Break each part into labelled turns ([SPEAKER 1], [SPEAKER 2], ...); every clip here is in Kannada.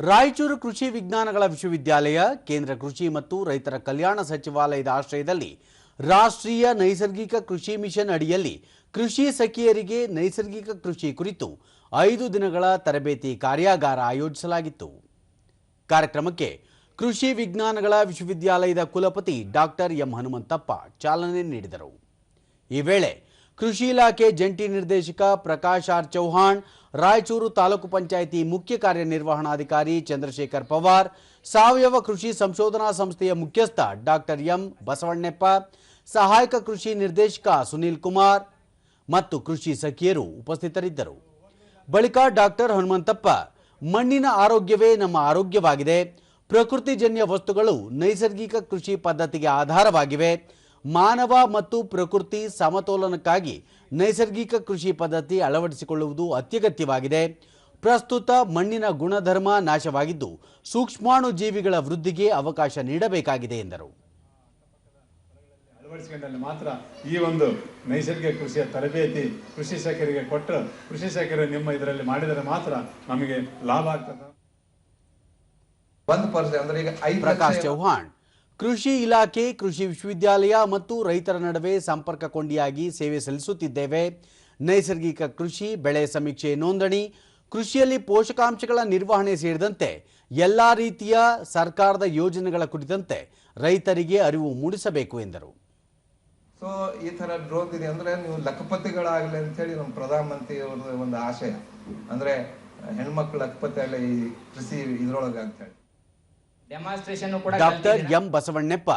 [SPEAKER 1] ರಾಯಚೂರು ಕೃಷಿ ವಿಜ್ಞಾನಗಳ ವಿಶ್ವವಿದ್ಯಾಲಯ, ಕೇಂದ್ರ ಕೃಷಿ ಮತ್ತು ರೈತರ ಕಲ್ಯಾಣ ಸಚಿವಾಲಯದ ಆಶ್ರಯದಲ್ಲಿ ರಾಷ್ಟ್ರೀಯ ನೈಸರ್ಗಿಕ ಕೃಷಿ ಮಿಷನ್ ಅಡಿಯಲ್ಲಿ ಕೃಷಿ ಸಖಿಯರಿಗೆ ನೈಸರ್ಗಿಕ ಕೃಷಿ ಕುರಿತು ಐದು ದಿನಗಳ ತರಬೇತಿ ಕಾರ್ಯಾಗಾರ ಆಯೋಜಿಸಲಾಗಿತ್ತು. ಕಾರ್ಯಕ್ರಮಕ್ಕೆ ಕೃಷಿ ವಿಜ್ಞಾನಗಳ ವಿಶ್ವವಿದ್ಯಾಲಯದ ಕುಲಪತಿ ಡಾಕ್ಟರ್ ಎಂ ಹನುಮಂತಪ್ಪ ಚಾಲನೆ ನೀಡಿದರು. ಈ ವೇಳೆ ಕೃಷಿ ಇಲಾಖೆ ಜಂಟಿ ನಿರ್ದೇಶಕ ಪ್ರಕಾಶ್ ಆರ್ ಚೌಹಾಣ್, ರಾಯಚೂರು ತಾಲೂಕು ಪಂಚಾಯಿತಿ ಮುಖ್ಯ ಕಾರ್ಯನಿರ್ವಹಣಾಧಿಕಾರಿ ಚಂದ್ರಶೇಖರ್ ಪವಾರ್, ಸಾವಯವ ಕೃಷಿ ಸಂಶೋಧನಾ ಸಂಸ್ಥೆಯ ಮುಖ್ಯಸ್ಥ ಡಾಕ್ಟರ್ ಎಂ ಬಸವಣ್ಣಪ್ಪ, ಸಹಾಯಕ ಕೃಷಿ ನಿರ್ದೇಶಕ ಸುನೀಲ್ ಕುಮಾರ್ ಮತ್ತು ಕೃಷಿ ಸಖಿಯರು ಉಪಸ್ಥಿತರಿದ್ದರು. ಬಳಿಕ ಡಾಕ್ಟರ್ ಹನುಮಂತಪ್ಪ, ಮಣ್ಣಿನ ಆರೋಗ್ಯವೇ ನಮ್ಮ ಆರೋಗ್ಯವಾಗಿದೆ, ಪ್ರಕೃತಿಜನ್ಯ ವಸ್ತುಗಳು ನೈಸರ್ಗಿಕ ಕೃಷಿ ಪದ್ಧತಿಗೆ ಆಧಾರವಾಗಿವೆ ಮಾನವ ಮತ್ತು ಪ್ರಕೃತಿ ಸಮತೋಲನಕ್ಕಾಗಿ ನೈಸರ್ಗಿಕ ಕೃಷಿ ಪದ್ಧತಿ ಅಳವಡಿಸಿಕೊಳ್ಳುವುದು ಅತ್ಯಗತ್ಯವಾಗಿದೆ. ಪ್ರಸ್ತುತ ಮಣ್ಣಿನ ಗುಣಧರ್ಮ ನಾಶವಾಗಿದ್ದು ಸೂಕ್ಷ್ಮಾಣು ಜೀವಿಗಳ ವೃದ್ಧಿಗೆ ಅವಕಾಶ ನೀಡಬೇಕಾಗಿದೆ ಎಂದರು.
[SPEAKER 2] ಅಳವಡಿಸಿಕೊಂಡಲ್ಲಿ ಮಾತ್ರ ಈ ಒಂದು ನೈಸರ್ಗಿಕ ಕೃಷಿಯ ತರಬೇತಿ ಕೃಷಿ ಶಾಖರಿಗೆ ಕೊಟ್ಟರು ಕೃಷಿ ಶಾಖರು ನಿಮ್ಮ ಇದರಲ್ಲಿ ಮಾಡಿದರೆ ಮಾತ್ರ ನಮಗೆ ಲಾಭ ಆಗ್ತದೆ.
[SPEAKER 3] ಒಂದು ಪರ್ಸೆಂಟ್ ಅಂದ್ರೆ ಈಗ ಐದು
[SPEAKER 1] ಪ್ರಕಾಶ್ ಚೌಹಾಣ್. ಕೃಷಿ ಇಲಾಖೆ, ಕೃಷಿ ವಿಶ್ವವಿದ್ಯಾಲಯ ಮತ್ತು ರೈತರ ನಡುವೆ ಸಂಪರ್ಕ ಕೊಂಡಿಯಾಗಿ ಸೇವೆ ಸಲ್ಲಿಸುತ್ತಿದ್ದೇವೆ. ನೈಸರ್ಗಿಕ ಕೃಷಿ, ಬೆಳೆ ಸಮೀಕ್ಷೆ ನೋಂದಣಿ, ಕೃಷಿಯಲ್ಲಿ ಪೋಷಕಾಂಶಗಳ ನಿರ್ವಹಣೆ ಸೇರಿದಂತೆ ಎಲ್ಲ ರೀತಿಯ ಸರ್ಕಾರದ ಯೋಜನೆಗಳ ಕುರಿತಂತೆ ರೈತರಿಗೆ ಅರಿವು ಮೂಡಿಸಬೇಕು ಎಂದರು.
[SPEAKER 3] ಸೊ ಈ ತರ ಗ್ರೋತ್ ಇದೆ ಅಂದ್ರೆ ನೀವು ಲಖಪತಿಗಳಾಗಲಿ ಅಂತೇಳಿ ನಮ್ಮ ಪ್ರಧಾನಮಂತ್ರಿ ಅವ್ರದ್ದು ಒಂದು ಆಶಯ. ಅಂದ್ರೆ ಹೆಣ್ಮಕ್ಳು ಲಖಪತಿ ಆಗಲಿ ಈ ಕೃಷಿ ಇದ್ರೊಳಗೆ ಅಂತ ಹೇಳಿ.
[SPEAKER 4] ಡೆಮಾನ್ಸ್ಟ್ರೇಷನ್ ಕೂಡ
[SPEAKER 1] ಡಾಕ್ಟರ್ ಎಂ ಬಸವಣ್ಣಪ್ಪ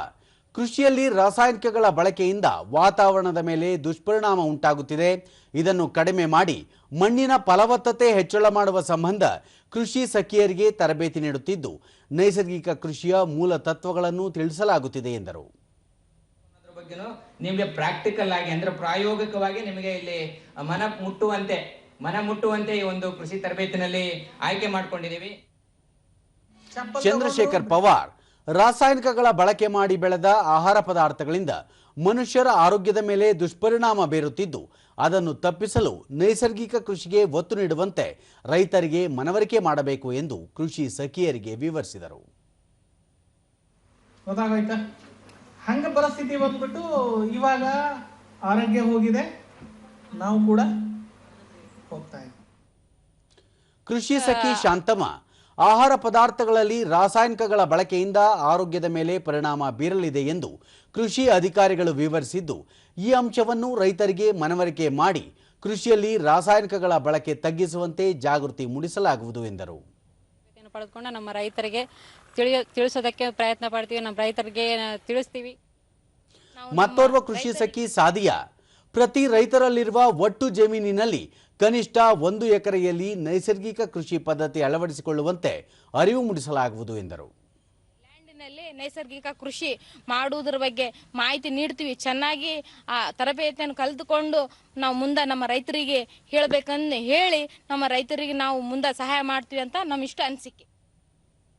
[SPEAKER 1] ಕೃಷಿಯಲ್ಲಿ ರಾಸಾಯನಿಕಗಳ ಬಳಕೆಯಿಂದ ವಾತಾವರಣದ ಮೇಲೆ ದುಷ್ಪರಿಣಾಮ ಉಂಟಾಗುತ್ತಿದೆ. ಇದನ್ನು ಕಡಿಮೆ ಮಾಡಿ ಮಣ್ಣಿನ ಫಲವತ್ತತೆ ಹೆಚ್ಚಳ ಮಾಡುವ ಸಂಬಂಧ ಕೃಷಿ ಸಖಿಯರಿಗೆ ತರಬೇತಿ ನೀಡುತ್ತಿದ್ದು ನೈಸರ್ಗಿಕ ಕೃಷಿಯ ಮೂಲ ತತ್ವಗಳನ್ನು ತಿಳಿಸಲಾಗುತ್ತಿದೆ ಎಂದರು.
[SPEAKER 4] ನಿಮಗೆ ಪ್ರಾಕ್ಟಿಕಲ್ ಆಗಿ ಅಂದ್ರೆ ಪ್ರಾಯೋಗಿಕವಾಗಿ ನಿಮಗೆ ಇಲ್ಲಿ ಮನ ಮುಟ್ಟುವಂತೆ ಮನ ಮುಟ್ಟುವಂತೆ ಈ ಒಂದು ಕೃಷಿ ತರಬೇತಿನಲ್ಲಿ ಆಯ್ಕೆ ಮಾಡ್ಕೊಂಡಿದೀವಿ
[SPEAKER 1] ಚಂದ್ರಶೇಖರ್ ಪವಾರ್ ರಾಸಾಯನಿಕಗಳ ಬಳಕೆ ಮಾಡಿ ಬೆಳೆದ ಆಹಾರ ಪದಾರ್ಥಗಳಿಂದ ಮನುಷ್ಯರ ಆರೋಗ್ಯದ ಮೇಲೆ ದುಷ್ಪರಿಣಾಮ ಬೀರುತ್ತಿದ್ದು ಅದನ್ನು ತಪ್ಪಿಸಲು ನೈಸರ್ಗಿಕ ಕೃಷಿಗೆ ಒತ್ತು ನೀಡುವಂತೆ ರೈತರಿಗೆ ಮನವರಿಕೆ ಮಾಡಬೇಕು ಎಂದು ಕೃಷಿ ಸಖಿಯರಿಗೆ ವಿವರಿಸಿದರು.
[SPEAKER 5] ಗೊತ್ತಾಗೋಯ್ತಾ? ಹಂಗ ಪರಿಸ್ಥಿತಿ ಬಂದ್ಬಿಟ್ಟು ಇವಾಗ ಆರೋಗ್ಯ ಹೋಗಿದೆ ನಾವು ಕೂಡ ಹೋಗ್ತಾ
[SPEAKER 1] ಕೃಷಿ ಸಖಿ ಶಾಂತಮ್ಮ ಆಹಾರ ಪದಾರ್ಥಗಳಲ್ಲಿ ರಾಸಾಯನಿಕಗಳ ಬಳಕೆಯಿಂದ ಆರೋಗ್ಯದ ಮೇಲೆ ಪರಿಣಾಮ ಬೀರಲಿದೆ ಎಂದು ಕೃಷಿ ಅಧಿಕಾರಿಗಳು ವಿವರಿಸಿದ್ದು ಈ ಅಂಶವನ್ನು ರೈತರಿಗೆ ಮನವರಿಕೆ ಮಾಡಿ ಕೃಷಿಯಲ್ಲಿ ರಾಸಾಯನಿಕಗಳ ಬಳಕೆ ತಗ್ಗಿಸುವಂತೆ ಜಾಗೃತಿ ಮೂಡಿಸಲಾಗುವುದು ಎಂದರು.
[SPEAKER 6] ಪಡೆದುಕೊಂಡು ನಮ್ಮ ರೈತರಿಗೆ ತಿಳಿಯ ತಿಳಿಸೋದಕ್ಕೆ ಪ್ರಯತ್ನ ಪಡ್ತೀವಿ ನಮ್ಮ ರೈತರಿಗೆ ತಿಳಿಸ್ತೀವಿ.
[SPEAKER 1] ಮತ್ತೋರ್ವ ಕೃಷಿ ಸಖಿ ಸಾದಿಯಾ ಪ್ರತಿ ರೈತರಲ್ಲಿರುವ ಒಟ್ಟು ಜಮೀನಿನಲ್ಲಿ ಕನಿಷ್ಠ ಒಂದು ಎಕರೆಯಲ್ಲಿ ನೈಸರ್ಗಿಕ ಕೃಷಿ ಪದ್ಧತಿ ಅಳವಡಿಸಿಕೊಳ್ಳುವಂತೆ ಅರಿವು ಮೂಡಿಸಲಾಗುವುದು ಎಂದರು.
[SPEAKER 7] ನೈಸರ್ಗಿಕ ಕೃಷಿ ಮಾಡುವುದರ ಬಗ್ಗೆ ಮಾಹಿತಿ ನೀಡ್ತೀವಿ. ಚೆನ್ನಾಗಿ ಆ ತರಬೇತಿಯನ್ನು ಕಲಿತುಕೊಂಡು ನಾವು ಮುಂದೆ ನಮ್ಮ ರೈತರಿಗೆ ಹೇಳಬೇಕಂದು ಹೇಳಿ ನಮ್ಮ ರೈತರಿಗೆ ನಾವು ಮುಂದೆ ಸಹಾಯ ಮಾಡ್ತೀವಿ ಅಂತ ನಮ್ಮ ಇಷ್ಟ ಅನಿಸಿಕೆ.